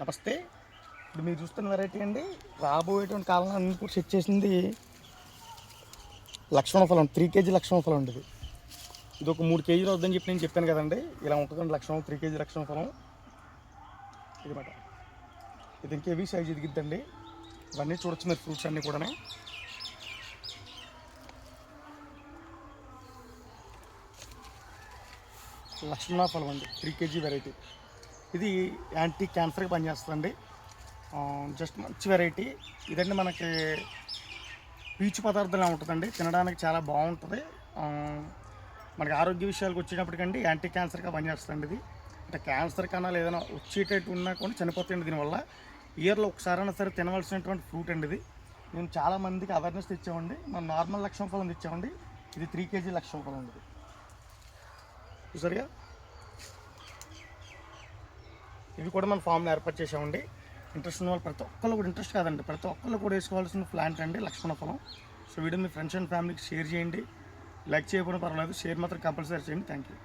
నమస్తే. ఇప్పుడు మీరు చూస్తున్న వెరైటీ అండి. రాబోయేటువంటి కాలంలో అన్ని కూడా సెట్ చేసింది లక్ష్మణ ఫలం త్రీ కేజీ లక్ష్మణ ఫలం ఉండేది ఇది. ఒక మూడు కేజీలు వద్దని చెప్పి నేను చెప్పాను కదండి. ఇలా ఉంటుందండి లక్షణం త్రీ కేజీ లక్ష్మణ ఫలం. ఇది మాట. ఇది ఇంకేవి సైజ్ ఎదిగిద్దండి ఇవన్నీ చూడొచ్చు మీరు ఫ్రూట్స్ అన్నీ కూడా లక్ష్మణ ఫలం అండి. త్రీ కేజీ వెరైటీ ఇది యాంటీ క్యాన్సర్కి పనిచేస్తుందండి. జస్ట్ మంచి వెరైటీ. ఇదండి మనకి పీచు పదార్థంలా ఉంటుందండి. తినడానికి చాలా బాగుంటుంది. మనకి ఆరోగ్య విషయాలకు వచ్చేటప్పటికండి యాంటీ క్యాన్సర్గా పనిచేస్తుంది ఇది. అంటే క్యాన్సర్ కన్నా ఏదైనా వచ్చేటట్టు ఉన్నా కూడా చనిపోతుంది దీనివల్ల. ఇయర్లో ఒకసారైనా సరే తినవలసినటువంటి ఫ్రూట్ అండి ఇది. మేము చాలా మందికి అవేర్నెస్ తెచ్చామండి. మనం నార్మల్ లక్ష్యం ఫలం తెచ్చామండి. ఇది త్రీ కేజీ లక్ష్యం ఫలం ఉంది సరిగా ఇవి కూడా మనం ఫామ్లో ఏర్పాటు చేసామండి ఇంట్రెస్ట్ ఉన్న వాళ్ళు ప్రతి ఒక్కళ్ళు కూడా ఇంట్రెస్ట్ కాదండి. ప్రతి ఒక్కళ్ళు కూడా వేసుకోవాల్సిన ప్లాంట్ అండి లక్ష్మణ ఫలం. సో వీడియో మీ ఫ్రెండ్స్ అండ్ ఫ్యామిలీకి షేర్ చేయండి. లైక్ చేయకుండా పర్వాలేదు. షేర్ మాత్రం కంపల్సరీ చేయండి. Thank you